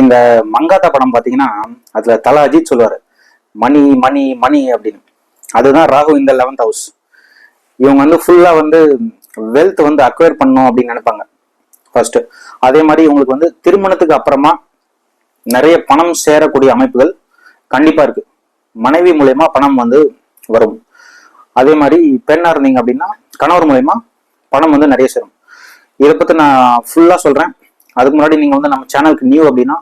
இந்த மங்காத்தா படம் பார்த்தீங்கன்னா அதுல தலா அஜித் சொல்லுவாரு மணி மணி மணி அப்படின்னு. அதுதான் ராகு இந்த லெவன்த் ஹவுஸ் இவங்க வந்து ஃபுல்லா வந்து வெல்த் வந்து அக்வயர் பண்ணும் அப்படின்னு நினைப்பாங்க. ஃபர்ஸ்ட் அதே மாதிரி இவங்களுக்கு வந்து திருமணத்துக்கு அப்புறமா நிறைய பணம் சேரக்கூடிய அமைப்புகள் கண்டிப்பா இருக்கு. மனைவி மூலயமா பணம் வந்து வரும். அதே மாதிரி பெண்ணா இருந்தீங்க அப்படின்னா கணவர் மூலயமா பணம் வந்து நிறைய சேரும். இதை பத்தி நான் ஃபுல்லா சொல்றேன். அதுக்கு முன்னாடி நீங்க வந்து நம்ம சேனலுக்கு நியூ அப்படின்னா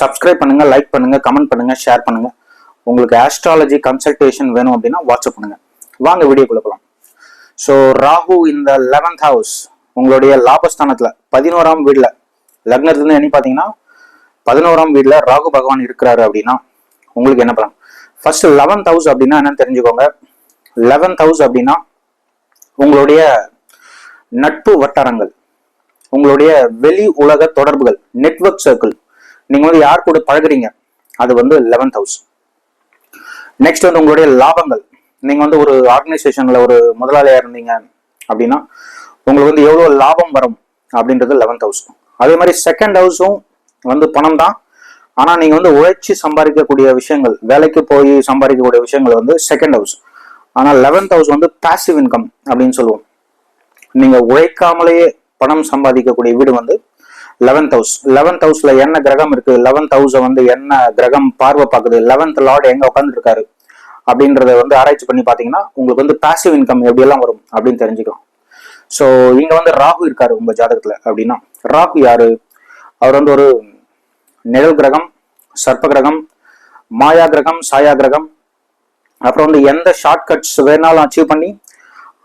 சப்ஸ்கிரைப் பண்ணுங்க லைக் பண்ணுங்க கமெண்ட் பண்ணுங்க ஷேர் பண்ணுங்க. உங்களுக்கு ஆஸ்ட்ராலஜி கன்சல்டேஷன் வேணும் அப்படின்னா வாட்ஸ்அப் பண்ணுங்க. வாங்க வீடியோக்குள்ள போகலாம் ஸோ ராகு இந்த லெவன்த் ஹவுஸ் உங்களுடைய லாபஸ்தானத்துல பதினோராம் வீடுல லக்னத்துல இருந்து என்ன பாத்தீங்கன்னா பதினோராம் வீடுல ராகு பகவான் இருக்கிறாரு அப்படின்னா உங்களுக்கு என்ன பண்ணலாம் ஃபர்ஸ்ட் லெவன்த் ஹவுஸ் அப்படின்னா என்னன்னு தெரிஞ்சுக்கோங்க. லெவன்த் ஹவுஸ் அப்படின்னா உங்களுடைய நட்பு வட்டாரங்கள் உங்களுடைய வெளி உலக தொடர்புகள் நெட்வொர்க் சர்க்கிள் நீங்க வந்து யார் கூட பழகுறீங்க? அது வந்து லெவன்த் ஹவுஸ் நெக்ஸ்ட் வந்து உங்களுடைய லாபங்கள். நீங்க வந்து ஒரு ஆர்கனைசேஷன்ல ஒரு முதலாளியா இருந்தீங்க அப்படின்னா உங்களுக்கு வந்து எவ்வளவு லாபம் வரும் அப்படின்றது லெவன்த் ஹவுஸ் அதே மாதிரி செகண்ட் ஹவுஸும் வந்து பணம் தான். ஆனா நீங்க வந்து உழைச்சி சம்பாதிக்கக்கூடிய விஷயங்கள் வேலைக்கு போய் சம்பாதிக்கக்கூடிய விஷயங்கள் வந்து செகண்ட் ஹவுஸ் ஆனா லெவன்த் ஹவுஸ் வந்து பாசிவ் இன்கம் அப்படின்னு சொல்லுவோம். நீங்க உழைக்காமலேயே பணம் சம்பாதிக்கக்கூடிய வீடு வந்து லெவன்த் ஹவுஸ் லெவன்த் ஹவுஸ்ல என்ன கிரகம் இருக்கு? லெவன்த் ஹவுஸ வந்து என்ன கிரகம் பார்வை பார்க்குது? லெவன்த் லார்டு எங்க உட்காந்துருக்காரு அப்படின்றத வந்து ஆராய்ச்சி பண்ணி பாத்தீங்கன்னா உங்களுக்கு வந்து பாசிவ் இன்கம் எப்படி எல்லாம் வரும் அப்படின்னு தெரிஞ்சுக்கலாம். ஸோ இங்க வந்து ராகு இருக்காரு உங்க ஜாதகத்துல அப்படின்னா. ராகு யாரு? அவர் வந்து ஒரு நிழல் கிரகம் சர்ப்ப கிரகம் மாயா கிரகம் சாயா கிரகம். அப்புறம் வந்து எந்த ஷார்ட்கட்ஸ் வேணாலும் அச்சீவ் பண்ணி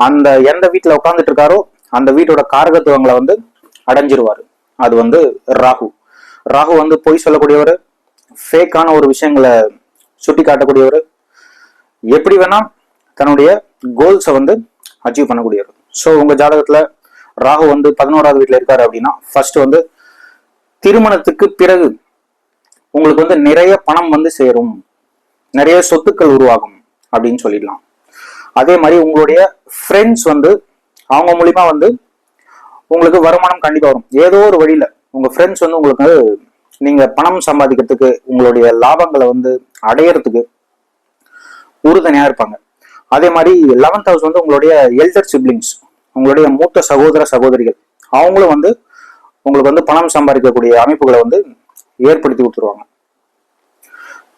அந்த எந்த வீட்டில் உட்காந்துட்டு இருக்காரோ அந்த வீட்டோட காரகத்துவங்களை வந்து அடைஞ்சிருவாரு. அது வந்து ராகு. ராகு வந்து பொய் சொல்லக்கூடியவர் ஃபேக்கான ஒரு விஷயங்களை சுட்டி காட்டக்கூடியவர் எப்படி வேணா தன்னுடைய கோல்ஸை வந்து அச்சீவ் பண்ணக்கூடியவர். ஸோ உங்கள் ஜாதகத்தில் ராகு வந்து பதினோராவது வீட்டில் இருக்காரு அப்படின்னா ஃபர்ஸ்ட் வந்து திருமணத்துக்கு பிறகு உங்களுக்கு வந்து நிறைய பணம் வந்து சேரும். நிறைய சொத்துக்கள் உருவாகும் அப்படின்னு சொல்லிடலாம். அதே மாதிரி உங்களுடைய ஃப்ரெண்ட்ஸ் வந்து அவங்க மூலிமா வந்து உங்களுக்கு வருமானம் கண்டிப்பா வரும். ஏதோ ஒரு வழியில உங்க ஃப்ரெண்ட்ஸ் வந்து உங்களுக்கு நீங்க பணம் சம்பாதிக்கிறதுக்கு உங்களுடைய லாபங்களை வந்து அடையறதுக்கு உறுதுணையா இருப்பாங்க. அதே மாதிரி லெவன்த் ஹவுஸ் வந்து உங்களுடைய எல்டர் சிப்ளிங்ஸ் உங்களுடைய மூத்த சகோதர சகோதரிகள் அவங்களும் வந்து உங்களுக்கு வந்து பணம் சம்பாதிக்கக்கூடிய அமைப்புகளை வந்து ஏற்படுத்தி கொடுத்துருவாங்க.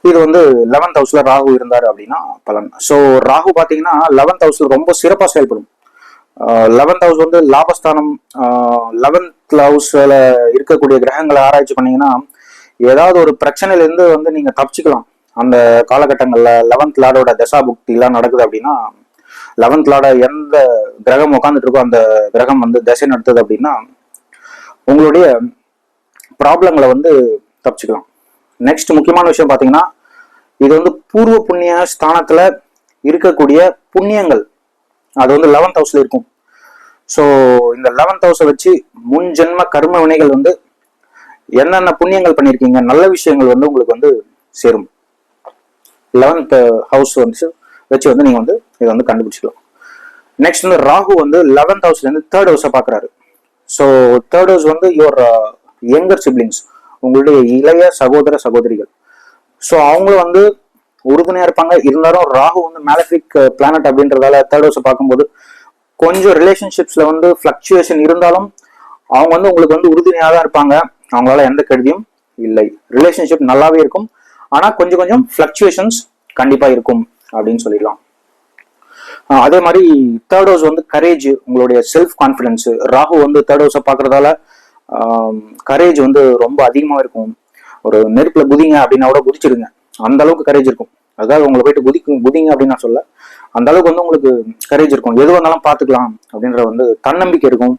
இது வந்து லெவன்த் ஹவுஸ்ல ராகு இருந்தார் அப்படின்னா பலன். ஸோ ராகு பார்த்தீங்கன்னா லெவன்த் ஹவுஸ்ல ரொம்ப சிறப்பாக செயல்படும். லெவன்த் ஹவுஸ் வந்து லாபஸ்தானம். லெவன்த் ஹவுஸ்ல இருக்கக்கூடிய கிரகங்களை ஆராய்ச்சி பண்ணீங்கன்னா ஏதாவது ஒரு பிரச்சனையிலேருந்து வந்து நீங்க தப்பிச்சுக்கலாம். அந்த காலகட்டங்களில் லெவன்த் லாடோட தசா புக்திலாம் நடக்குது அப்படின்னா லெவன்த் லாட எந்த கிரகம் உட்காந்துட்டு இருக்கோ அந்த கிரகம் வந்து திசை நடத்துது அப்படின்னா உங்களுடைய ப்ராப்ளங்களை வந்து தப்பிச்சுக்கலாம். நெக்ஸ்ட் முக்கியமான விஷயம் பார்த்தீங்கன்னா இது வந்து பூர்வ புண்ணிய ஸ்தானத்தில் இருக்கக்கூடிய புண்ணியங்கள். அது வந்து லெவன்த் ஹவுஸ்ல இருக்கும். ஸோ இந்த லெவன்த் ஹவுஸை வச்சு முன் ஜென்ம கர்ம வினைகள் வந்து என்னென்ன புண்ணியங்கள் பண்ணியிருக்கீங்க நல்ல விஷயங்கள் வந்து உங்களுக்கு வந்து சேரும். லெவன்த் ஹவுஸ் வந்து வச்சு வந்து நீங்கள் வந்து இதை வந்து கண்டுபிடிச்சிக்கலாம். நெக்ஸ்ட் வந்து ராகு வந்து லெவன்த் ஹவுஸ்லேருந்து தேர்ட் ஹவுஸை பார்க்குறாரு ஸோ தேர்ட் ஹவுஸ் வந்து யுவர் யங்கர் சிப்ளிங்ஸ் உங்களுடைய இளைய சகோதர சகோதரிகள். ஸோ அவங்களும் வந்து உறுதுணையா இருப்பாங்க. இருந்தாலும் ராகு வந்து மேலபிக் பிளானட் அப்படின்றதால தேர்ட் ஹவுஸை பார்க்கும்போது கொஞ்சம் ரிலேஷன்ஷிப்ஸ்ல வந்து ஃபிளக்சுவேஷன் இருந்தாலும் அவங்க வந்து உங்களுக்கு வந்து உறுதுணையாக தான் இருப்பாங்க. அவங்களால எந்த கெடுதியும் இல்லை. ரிலேஷன்ஷிப் நல்லாவே இருக்கும். ஆனா கொஞ்சம் கொஞ்சம் ஃபிளக்சுவேஷன்ஸ் கண்டிப்பா இருக்கும் அப்படின்னு சொல்லிடலாம். அதே மாதிரி தேர்ட் ஹவுஸ் வந்து கரேஜ் உங்களுடைய செல்ஃப் கான்ஃபிடன்ஸ் ராகு வந்து தேர்ட் ஹவுஸை பார்க்கறதால கரேஜ் வந்து ரொம்ப அதிகமாக இருக்கும். ஒரு நெருப்புல குதிங்க அப்படின்னா கூட குதிச்சிடுங்க. அந்த அளவுக்கு கரேஜ் இருக்கும். அதாவது உங்களை போயிட்டு குதிக்கும் குதிங்க அப்படின்னு நான் சொல்ல அந்த அளவுக்கு வந்து உங்களுக்கு கரேஜ் இருக்கும். எது வந்தாலும் பார்த்துக்கலாம் அப்படின்ற வந்து தன்னம்பிக்கை இருக்கும்.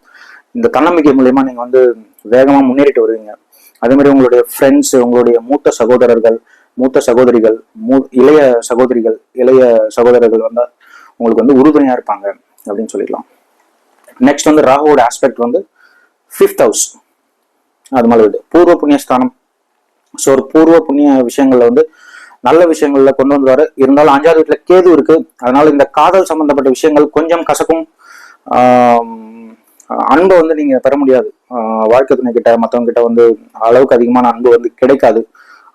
இந்த தன்னம்பிக்கை மூலயமா நீங்க வந்து வேகமா முன்னேறிட்டு வருவீங்க. அதே மாதிரி உங்களுடைய ஃப்ரெண்ட்ஸ் உங்களுடைய மூத்த சகோதரர்கள் மூத்த சகோதரிகள் மூ இளைய சகோதரிகள் இளைய சகோதரர்கள் வந்தால் உங்களுக்கு வந்து உறுதுணையா இருப்பாங்க அப்படின்னு சொல்லிடலாம். நெக்ஸ்ட் வந்து ராகுவோட ஆஸ்பெக்ட் வந்து ஃபிஃப்த் ஹவுஸ் அது மாதிரி பூர்வ புண்ணியஸ்தானம் ஸோ ஒரு பூர்வ புண்ணிய விஷயங்கள்ல வந்து நல்ல விஷயங்கள்ல கொண்டு வந்துருவாரு. இருந்தாலும் அஞ்சாவது வீட்டுல கேது இருக்கு. அதனால இந்த காதல் சம்பந்தப்பட்ட விஷயங்கள் கொஞ்சம் கசக்கும். அன்பை வந்து நீங்க பெற முடியாது. வாழ்க்கை துணை கிட்ட மற்றவங்க கிட்ட வந்து அளவுக்கு அதிகமான அன்பு வந்து கிடைக்காது.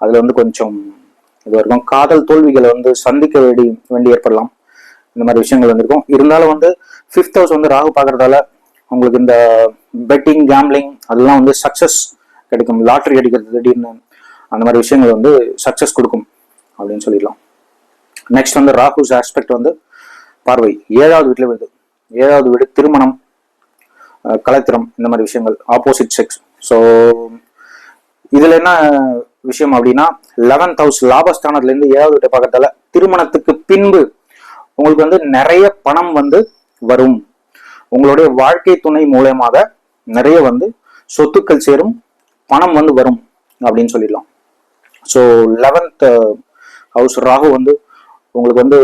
அதுல வந்து கொஞ்சம் இது வரைக்கும் காதல் தோல்விகளை வந்து சந்திக்க வேண்டி வேண்டி ஏற்படலாம். இந்த மாதிரி விஷயங்கள் வந்திருக்கும். இருந்தாலும் வந்து ஃபிஃப்த் ஹவுஸ் வந்து ராகு பார்க்கறதால உங்களுக்கு இந்த பெட்டிங் கேம்லிங் அதெல்லாம் வந்து சக்சஸ் கிடைக்கும். லாட்டரி அடிக்கிறது திடீர்னு அந்த மாதிரி விஷயங்கள் வந்து சக்சஸ் கொடுக்கும் அப்படின்னு சொல்லிடலாம். நெக்ஸ்ட் வந்து ராகுஸ் ஆஸ்பெக்ட் வந்து பார்வை. ஏழாவது வீட்டில் விடுது ஏழாவது வீடு திருமணம் அஹ் கலத்திரம் இந்த மாதிரி விஷயங்கள் ஆப்போசிட் செக்ஸ் ஸோ இதில் என்ன விஷயம் அப்படின்னா லெவன்த் ஹவுஸ் லாபஸ்தானத்துலேருந்து ஏழாவது வீட்டை பார்க்கறதால திருமணத்துக்கு பின்பு உங்களுக்கு வந்து நிறைய பணம் வந்து வரும். உங்களுடைய வாழ்க்கை துணை மூலயமாக நிறைய வந்து சொத்துக்கள் சேரும் பணம் வந்து வரும் அப்படின்னு சொல்லிடலாம். ஸோ லெவன்த் ஹவுஸ் ராகு வந்து உங்களுக்கு வந்து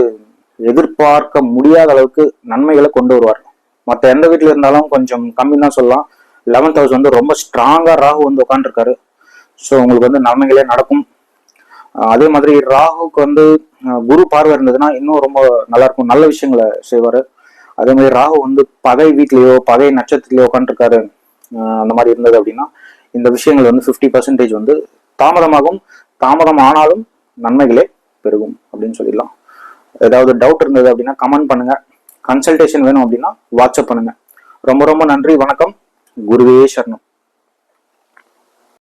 எதிர்பார்க்க முடியாத அளவுக்கு நன்மைகளை கொண்டு வருவார். மற்ற எந்த வீட்டில் இருந்தாலும் கொஞ்சம் கம்மி தான் சொல்லலாம். லெவன்த் ஹவுஸ் வந்து ரொம்ப ஸ்ட்ராங்காக ராகு வந்து உட்காந்துருக்காரு ஸோ உங்களுக்கு வந்து நன்மைகளே நடக்கும். அதே மாதிரி ராகுக்கு வந்து குரு பார்வை இருந்ததுன்னா இன்னும் ரொம்ப நல்லா இருக்கும் நல்ல விஷயங்களை செய்வார். அதே மாதிரி ராகு வந்து பகை வீட்லேயோ பகை நட்சத்திரத்திலயோ உட்காந்துருக்காரு அந்த மாதிரி இருந்தது அப்படின்னா இந்த விஷயங்கள் வந்து ஃபிஃப்டி பர்சன்டேஜ் வந்து தாமதமாகும். தாமதம் ஆனாலும் நன்மைகளே பெருகும் அப்படின்னு சொல்லிடலாம். ஏதாவது டவுட் இருந்தது அப்படின்னா கமெண்ட் பண்ணுங்க. கன்சல்டேஷன் வேணும் அப்படின்னா வாட்ஸ்அப் பண்ணுங்க. ரொம்ப ரொம்ப நன்றி வணக்கம். குருவே சரணம்.